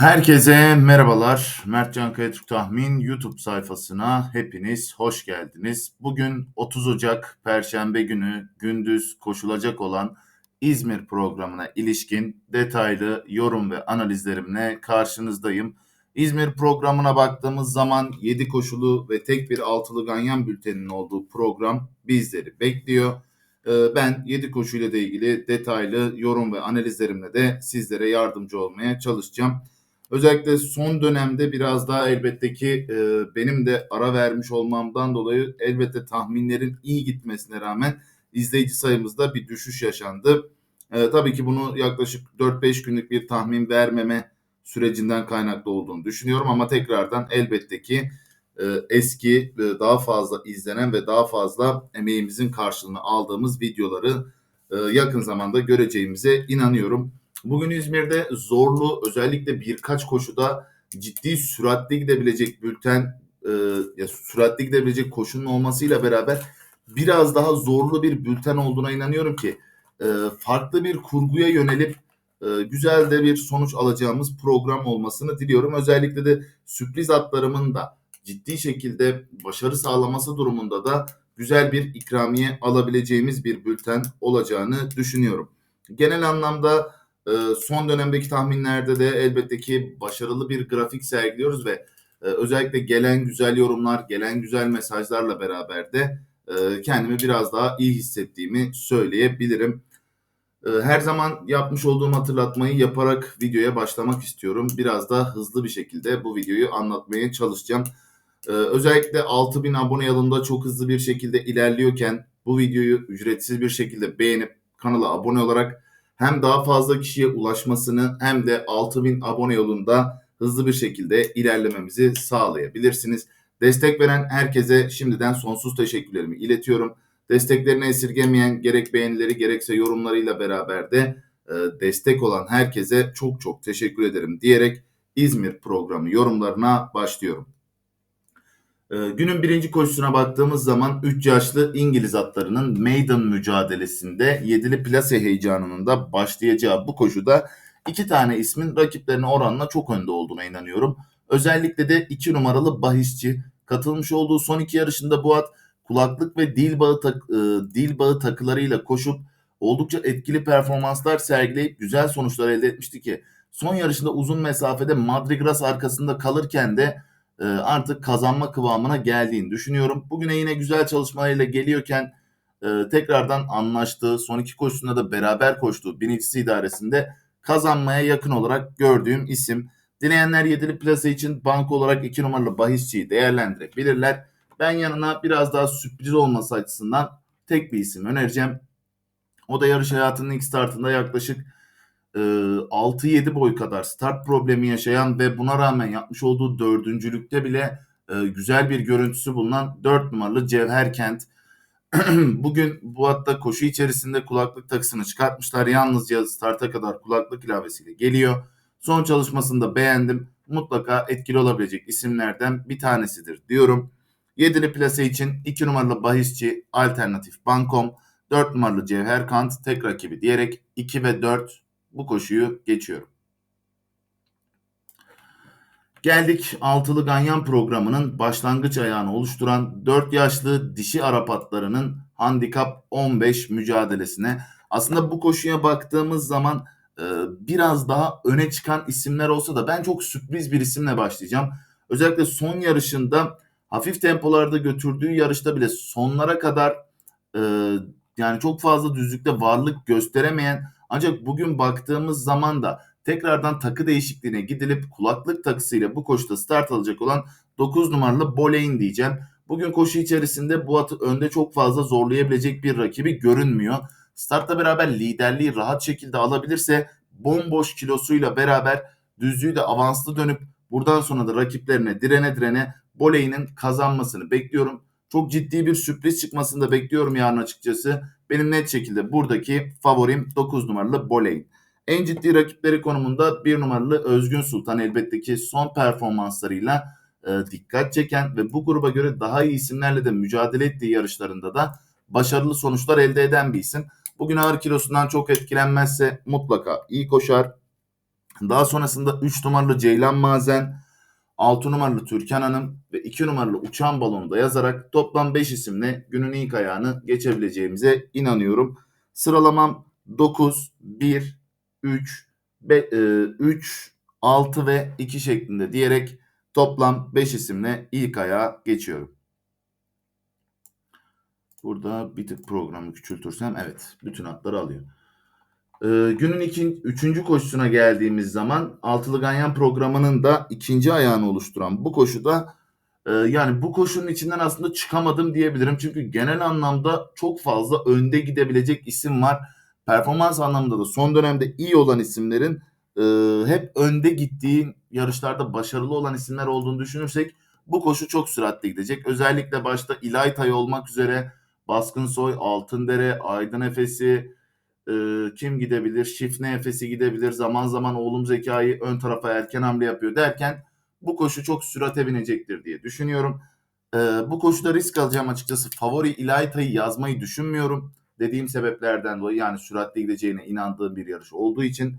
Herkese merhabalar. Mertcan Kayatürk Tahmin YouTube sayfasına hepiniz hoş geldiniz. Bugün 30 Ocak Perşembe günü gündüz koşulacak olan İzmir programına ilişkin detaylı yorum ve analizlerimle karşınızdayım. İzmir programına baktığımız zaman 7 koşulu ve tek bir altılı ganyan bülteninin olduğu program bizleri bekliyor. Ee, ben 7 koşuyla da ilgili detaylı yorum ve analizlerimle de sizlere yardımcı olmaya çalışacağım. Özellikle son dönemde biraz daha elbette ki e, benim de ara vermiş olmamdan dolayı elbette tahminlerin iyi gitmesine rağmen izleyici sayımızda bir düşüş yaşandı. E, tabii ki bunu yaklaşık 4-5 günlük bir tahmin vermeme sürecinden kaynaklı olduğunu düşünüyorum ama tekrardan elbette ki e, eski, e, daha fazla izlenen ve daha fazla emeğimizin karşılığını aldığımız videoları e, yakın zamanda göreceğimize inanıyorum. Bugün İzmir'de zorlu özellikle birkaç koşuda ciddi süratli gidebilecek bülten e, ya süratli gidebilecek koşunun olmasıyla beraber biraz daha zorlu bir bülten olduğuna inanıyorum ki e, farklı bir kurguya yönelip e, güzel de bir sonuç alacağımız program olmasını diliyorum. Özellikle de sürpriz atlarımın da ciddi şekilde başarı sağlaması durumunda da güzel bir ikramiye alabileceğimiz bir bülten olacağını düşünüyorum. Genel anlamda son dönemdeki tahminlerde de elbette ki başarılı bir grafik sergiliyoruz ve e, özellikle gelen güzel yorumlar, gelen güzel mesajlarla beraber de e, kendimi biraz daha iyi hissettiğimi söyleyebilirim. E, her zaman yapmış olduğum hatırlatmayı yaparak videoya başlamak istiyorum. Biraz daha hızlı bir şekilde bu videoyu anlatmaya çalışacağım. Ee, özellikle 6000 abone yolunda çok hızlı bir şekilde ilerliyorken bu videoyu ücretsiz bir şekilde beğenip kanala abone olarak hem daha fazla kişiye ulaşmasını hem de 6000 abone yolunda hızlı bir şekilde ilerlememizi sağlayabilirsiniz. Destek veren herkese şimdiden sonsuz teşekkürlerimi iletiyorum. Desteklerini esirgemeyen gerek beğenileri gerekse yorumlarıyla beraber de e, destek olan herkese çok çok teşekkür ederim diyerek İzmir programı yorumlarına başlıyorum. Ee, günün birinci koşusuna baktığımız zaman 3 yaşlı İngiliz atlarının maiden mücadelesinde yedili plase heyecanının da başlayacağı bu koşuda iki tane ismin rakiplerine oranla çok önde olduğuna inanıyorum. Özellikle de 2 numaralı bahisçi katılmış olduğu son iki yarışında bu at kulaklık ve dil bağı, tak, e, dil bağı takılarıyla koşup oldukça etkili performanslar sergileyip güzel sonuçlar elde etmişti ki son yarışında uzun mesafede Madrigras arkasında kalırken de e, artık kazanma kıvamına geldiğini düşünüyorum. Bugüne yine güzel çalışmalarıyla geliyorken e, tekrardan anlaştığı, son iki koşusunda da beraber koştuğu birincisi idaresinde kazanmaya yakın olarak gördüğüm isim. Dileyenler yedili plase için bank olarak iki numaralı bahisçiyi değerlendirebilirler. Ben yanına biraz daha sürpriz olması açısından tek bir isim önereceğim. O da yarış hayatının ilk startında yaklaşık 6-7 boy kadar start problemi yaşayan ve buna rağmen yapmış olduğu dördüncülükte bile güzel bir görüntüsü bulunan 4 numaralı Cevher Kent. Bugün bu hatta koşu içerisinde kulaklık takısını çıkartmışlar. Yalnızca starta kadar kulaklık ilavesiyle geliyor. Son çalışmasını da beğendim. Mutlaka etkili olabilecek isimlerden bir tanesidir diyorum. 7'li plase için 2 numaralı bahisçi alternatif Bankom, 4 numaralı Cevher Kant tek rakibi diyerek 2 ve 4 bu koşuyu geçiyorum. Geldik altılı ganyan programının başlangıç ayağını oluşturan 4 yaşlı dişi Arap atlarının handikap 15 mücadelesine. Aslında bu koşuya baktığımız zaman e, biraz daha öne çıkan isimler olsa da ben çok sürpriz bir isimle başlayacağım. Özellikle son yarışında hafif tempolarda götürdüğü yarışta bile sonlara kadar e, yani çok fazla düzlükte varlık gösteremeyen ancak bugün baktığımız zaman da tekrardan takı değişikliğine gidilip kulaklık takısıyla bu koşuda start alacak olan 9 numaralı Boleyn diyeceğim. Bugün koşu içerisinde bu atı önde çok fazla zorlayabilecek bir rakibi görünmüyor. Startla beraber liderliği rahat şekilde alabilirse bomboş kilosuyla beraber düzlüğü de avanslı dönüp buradan sonra da rakiplerine direne direne Boley'nin kazanmasını bekliyorum. Çok ciddi bir sürpriz çıkmasını da bekliyorum yarın açıkçası. Benim net şekilde buradaki favorim 9 numaralı Boleyn. En ciddi rakipleri konumunda 1 numaralı Özgün Sultan elbette ki son performanslarıyla e, dikkat çeken ve bu gruba göre daha iyi isimlerle de mücadele ettiği yarışlarında da başarılı sonuçlar elde eden bir isim. Bugün ağır kilosundan çok etkilenmezse mutlaka iyi koşar. Daha sonrasında 3 numaralı Ceylan Mazen, 6 numaralı Türkan Hanım ve 2 numaralı Uçan Balonu da yazarak toplam 5 isimle günün ilk ayağını geçebileceğimize inanıyorum. Sıralamam 9, 1, 3, 3, 6 ve 2 şeklinde diyerek toplam 5 isimle ilk ayağa geçiyorum. Burada bir tık programı küçültürsem evet bütün hatları alıyor. Ee, günün ikin, üçüncü koşusuna geldiğimiz zaman altılı ganyan programının da ikinci ayağını oluşturan bu koşuda e, yani bu koşunun içinden aslında çıkamadım diyebilirim. Çünkü genel anlamda çok fazla önde gidebilecek isim var. Performans anlamında da son dönemde iyi olan isimlerin e, hep önde gittiği yarışlarda başarılı olan isimler olduğunu düşünürsek bu koşu çok süratli gidecek. Özellikle başta İlaytay olmak üzere Baskın Soy, Altındere, Aydın Efes'i, e, kim gidebilir? Şifne Efes'i gidebilir. Zaman zaman oğlum Zekayı ön tarafa erken hamle yapıyor derken bu koşu çok sürate binecektir diye düşünüyorum. E, bu koşuda risk alacağım açıkçası. Favori İlayta'yı yazmayı düşünmüyorum. Dediğim sebeplerden dolayı yani süratli gideceğine inandığım bir yarış olduğu için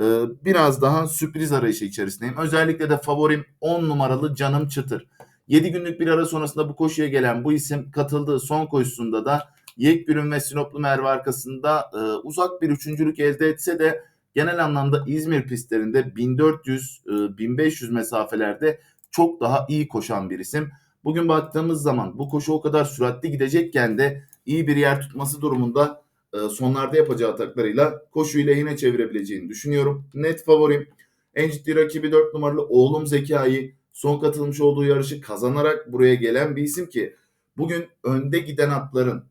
e, biraz daha sürpriz arayışı içerisindeyim. Özellikle de favorim 10 numaralı Canım Çıtır. 7 günlük bir ara sonrasında bu koşuya gelen bu isim katıldığı son koşusunda da Yekgül'ün ve Sinoplu Merve arkasında e, uzak bir üçüncülük elde etse de genel anlamda İzmir pistlerinde 1400-1500 e, mesafelerde çok daha iyi koşan bir isim. Bugün baktığımız zaman bu koşu o kadar süratli gidecekken de iyi bir yer tutması durumunda e, sonlarda yapacağı ataklarıyla koşuyu lehine çevirebileceğini düşünüyorum. Net favorim. En ciddi rakibi 4 numaralı oğlum Zekai son katılmış olduğu yarışı kazanarak buraya gelen bir isim ki bugün önde giden atların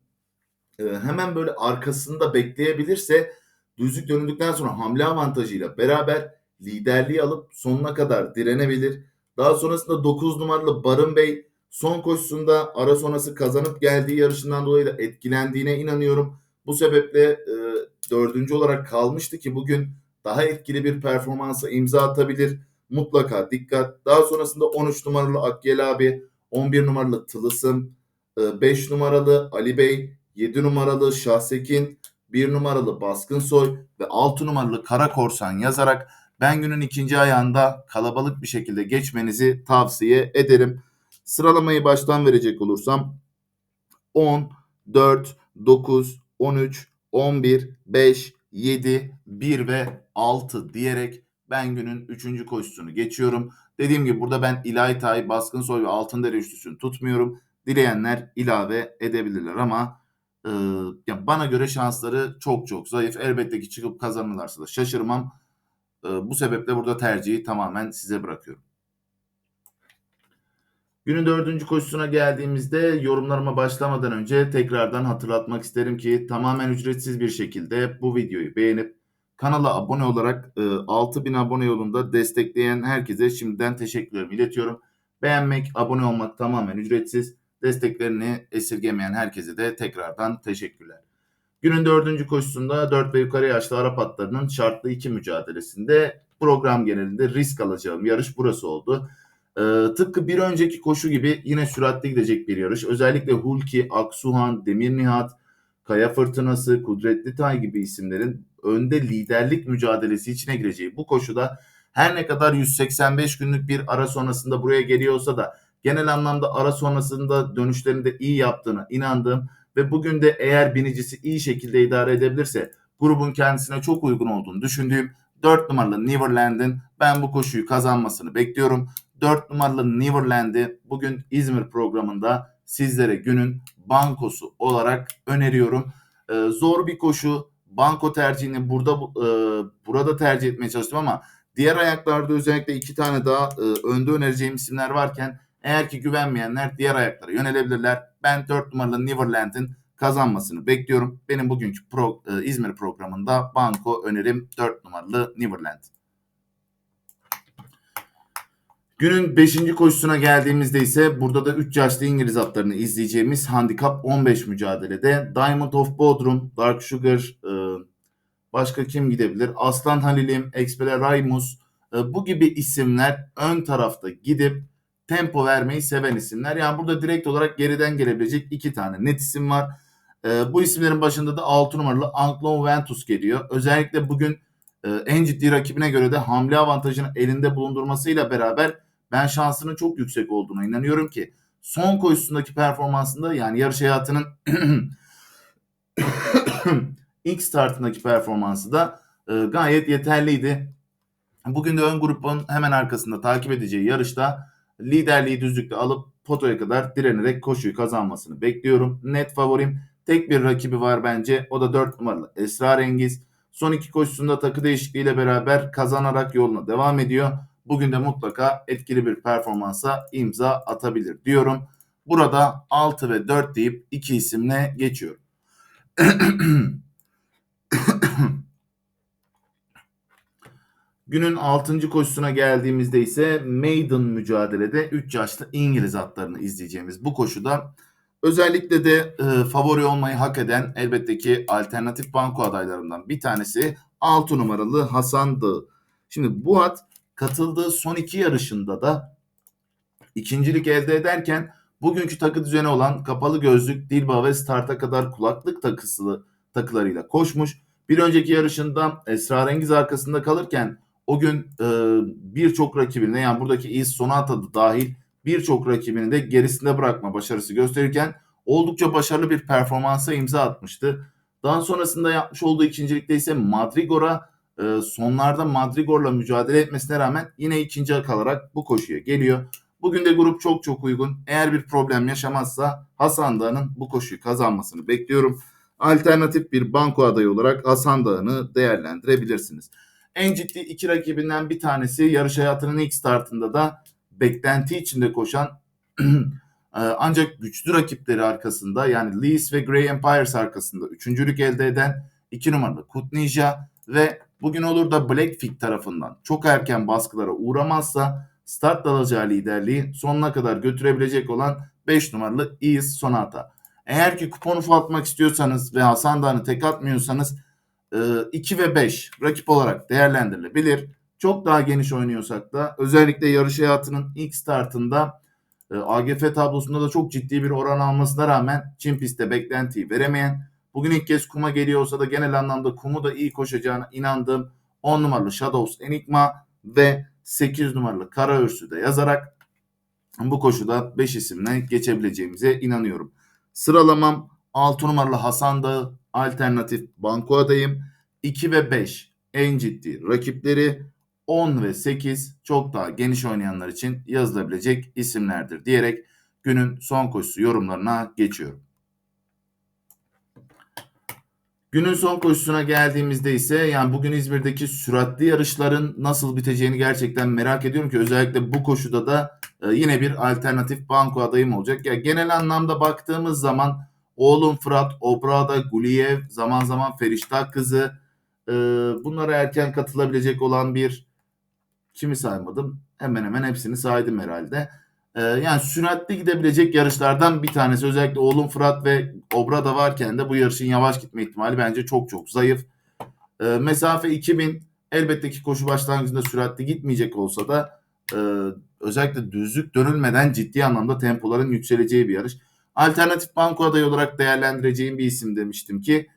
e, hemen böyle arkasında bekleyebilirse düzlük dönüldükten sonra hamle avantajıyla beraber liderliği alıp sonuna kadar direnebilir. Daha sonrasında 9 numaralı Barın Bey son koşusunda ara sonrası kazanıp geldiği yarışından dolayı da etkilendiğine inanıyorum. Bu sebeple e, dördüncü olarak kalmıştı ki bugün daha etkili bir performansa imza atabilir. Mutlaka dikkat. Daha sonrasında 13 numaralı Akgel abi, 11 numaralı Tılısım, 5 numaralı Ali Bey, 7 numaralı Şahsekin, 1 numaralı Baskın Soy ve 6 numaralı Kara Korsan yazarak ben günün ikinci ayağında kalabalık bir şekilde geçmenizi tavsiye ederim. Sıralamayı baştan verecek olursam 10, 4, 9, 13, 11, 5, 7, 1 ve 6 diyerek ben günün 3. koşusunu geçiyorum. Dediğim gibi burada ben İlaytay, Baskın Soy ve Altındere üçlüsünü tutmuyorum. Dileyenler ilave edebilirler ama e, ya bana göre şansları çok çok zayıf. Elbette ki çıkıp kazanırlarsa da şaşırmam. E, bu sebeple burada tercihi tamamen size bırakıyorum. Günün dördüncü koşusuna geldiğimizde yorumlarıma başlamadan önce tekrardan hatırlatmak isterim ki tamamen ücretsiz bir şekilde bu videoyu beğenip kanala abone olarak e, 6000 abone yolunda destekleyen herkese şimdiden teşekkürlerimi iletiyorum. Beğenmek, abone olmak tamamen ücretsiz. Desteklerini esirgemeyen herkese de tekrardan teşekkürler. Günün dördüncü koşusunda 4 ve yukarı yaşlı Arap atlarının şartlı iki mücadelesinde program genelinde risk alacağım yarış burası oldu. Ee, tıpkı bir önceki koşu gibi yine süratli gidecek bir yarış. Özellikle Hulki, Aksuhan, Demir Nihat, Kaya Fırtınası, Kudretli Tay gibi isimlerin önde liderlik mücadelesi içine gireceği bu koşuda her ne kadar 185 günlük bir ara sonrasında buraya geliyorsa da genel anlamda ara sonrasında dönüşlerinde iyi yaptığına inandığım ve bugün de eğer binicisi iyi şekilde idare edebilirse grubun kendisine çok uygun olduğunu düşündüğüm 4 numaralı Neverland'in ben bu koşuyu kazanmasını bekliyorum. 4 numaralı Neverland'i bugün İzmir programında sizlere günün bankosu olarak öneriyorum. Ee, zor bir koşu. Banko tercihini burada e, burada tercih etmeye çalıştım ama diğer ayaklarda özellikle iki tane daha e, önde önereceğim isimler varken eğer ki güvenmeyenler diğer ayaklara yönelebilirler. Ben 4 numaralı Neverland'in kazanmasını bekliyorum. Benim bugünkü pro, e, İzmir programında banko önerim 4 numaralı Neverland. Günün 5. koşusuna geldiğimizde ise burada da 3 yaşlı İngiliz atlarını izleyeceğimiz handikap 15 mücadelede Diamond of Bodrum, Dark Sugar, e, başka kim gidebilir? Aslan Halilim, Expele Raymus e, bu gibi isimler ön tarafta gidip tempo vermeyi seven isimler. Yani burada direkt olarak geriden gelebilecek iki tane net isim var. E, bu isimlerin başında da 6 numaralı Anklo Ventus geliyor. Özellikle bugün e, en ciddi rakibine göre de hamle avantajını elinde bulundurmasıyla beraber ben şansının çok yüksek olduğuna inanıyorum ki son koşusundaki performansında yani yarış hayatının ilk startındaki performansı da e, gayet yeterliydi. Bugün de ön grubun hemen arkasında takip edeceği yarışta liderliği düzlükte alıp potoya kadar direnerek koşuyu kazanmasını bekliyorum. Net favorim. Tek bir rakibi var bence. O da 4 numaralı Esrarengiz. Son iki koşusunda takı değişikliğiyle beraber kazanarak yoluna devam ediyor. Bugün de mutlaka etkili bir performansa imza atabilir diyorum. Burada 6 ve 4 deyip iki isimle geçiyorum. Günün 6. koşusuna geldiğimizde ise maiden mücadelede 3 yaşlı İngiliz atlarını izleyeceğimiz bu koşuda özellikle de e, favori olmayı hak eden elbette ki alternatif banko adaylarından bir tanesi 6 numaralı Hasan Dağı. Şimdi bu at katıldığı son iki yarışında da ikincilik elde ederken bugünkü takı düzeni olan kapalı gözlük, dilba ve starta kadar kulaklık takısı takılarıyla koşmuş. Bir önceki yarışında esrarengiz arkasında kalırken o gün e, birçok rakibini yani buradaki Is Sonata da dahil birçok rakibini de gerisinde bırakma başarısı gösterirken oldukça başarılı bir performansa imza atmıştı. Daha sonrasında yapmış olduğu ikincilikte ise Madrigor'a e, sonlarda Madrigor'la mücadele etmesine rağmen yine ikinci kalarak bu koşuya geliyor. Bugün de grup çok çok uygun. Eğer bir problem yaşamazsa Hasan Dağı'nın bu koşuyu kazanmasını bekliyorum. Alternatif bir banko adayı olarak Hasan Dağı'nı değerlendirebilirsiniz. En ciddi iki rakibinden bir tanesi yarış hayatının ilk startında da beklenti içinde koşan ancak güçlü rakipleri arkasında yani Lees ve Grey Empires arkasında üçüncülük elde eden iki numaralı Kutnija ve bugün olur da Blackfig tarafından çok erken baskılara uğramazsa start alacağı liderliği sonuna kadar götürebilecek olan 5 numaralı Ease Sonata. Eğer ki kupon ufaltmak istiyorsanız ve Hasan Dağı'nı tek atmıyorsanız 2 e, ve 5 rakip olarak değerlendirilebilir. Çok daha geniş oynuyorsak da özellikle yarış hayatının ilk startında e, AGF tablosunda da çok ciddi bir oran almasına rağmen Çin pistte beklentiyi veremeyen bugün ilk kez kuma geliyorsa da genel anlamda kumu da iyi koşacağına inandığım 10 numaralı Shadows Enigma ve 8 numaralı Kara Örsü de yazarak bu koşuda 5 isimle geçebileceğimize inanıyorum. Sıralamam 6 numaralı Hasan Dağı alternatif banko adayım. 2 ve 5 en ciddi rakipleri 10 ve 8 çok daha geniş oynayanlar için yazılabilecek isimlerdir diyerek günün son koşusu yorumlarına geçiyorum. Günün son koşusuna geldiğimizde ise yani bugün İzmir'deki süratli yarışların nasıl biteceğini gerçekten merak ediyorum ki özellikle bu koşuda da e, yine bir alternatif banko adayım olacak. Ya genel anlamda baktığımız zaman oğlum Fırat, Obrada, Guliyev, zaman zaman Feriştah kızı e, bunlara erken katılabilecek olan bir kimi saymadım? Hemen hemen hepsini saydım herhalde. Ee, yani süratli gidebilecek yarışlardan bir tanesi. Özellikle oğlum Fırat ve Obrada varken de bu yarışın yavaş gitme ihtimali bence çok çok zayıf. Ee, mesafe 2000 elbette ki koşu başlangıcında süratli gitmeyecek olsa da e, özellikle düzlük dönülmeden ciddi anlamda tempoların yükseleceği bir yarış. Alternatif banko adayı olarak değerlendireceğim bir isim demiştim ki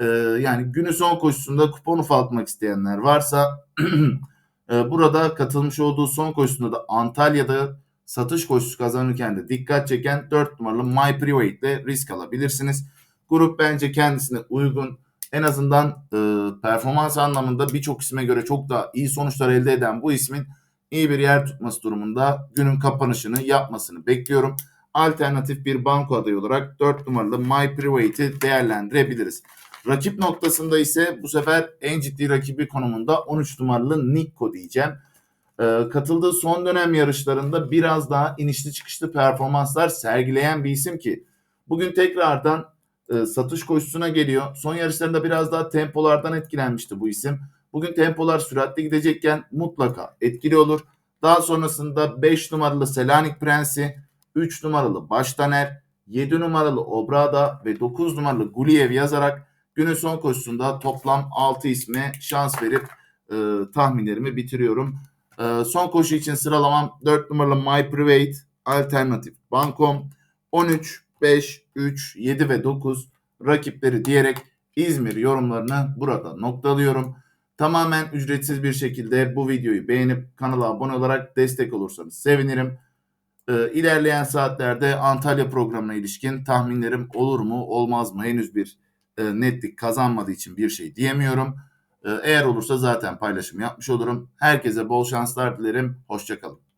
e, yani günü son koşusunda kupon ufaltmak isteyenler varsa e, burada katılmış olduğu son koşusunda da Antalya'da satış koşusu kazanırken de dikkat çeken 4 numaralı My Private ile risk alabilirsiniz. Grup bence kendisine uygun. En azından e, performans anlamında birçok isme göre çok daha iyi sonuçlar elde eden bu ismin iyi bir yer tutması durumunda günün kapanışını yapmasını bekliyorum. Alternatif bir banko adayı olarak 4 numaralı My Private'i değerlendirebiliriz. Rakip noktasında ise bu sefer en ciddi rakibi konumunda 13 numaralı Nikko diyeceğim. Ee, katıldığı son dönem yarışlarında biraz daha inişli çıkışlı performanslar sergileyen bir isim ki bugün tekrardan e, satış koşusuna geliyor. Son yarışlarında biraz daha tempolardan etkilenmişti bu isim. Bugün tempolar süratli gidecekken mutlaka etkili olur. Daha sonrasında 5 numaralı Selanik Prensi, 3 numaralı Baştaner, 7 numaralı Obrada ve 9 numaralı Guliyev yazarak günün son koşusunda toplam 6 isme şans verip e, tahminlerimi bitiriyorum. Ee, son koşu için sıralamam 4 numaralı My Private, Alternatif Bankom, 13, 5, 3, 7 ve 9 rakipleri diyerek İzmir yorumlarını burada noktalıyorum. Tamamen ücretsiz bir şekilde bu videoyu beğenip kanala abone olarak destek olursanız sevinirim. Ee, ilerleyen saatlerde Antalya programına ilişkin tahminlerim olur mu olmaz mı henüz bir e, netlik kazanmadığı için bir şey diyemiyorum. Ee, eğer olursa zaten paylaşım yapmış olurum. Herkese bol şanslar dilerim. Hoşçakalın.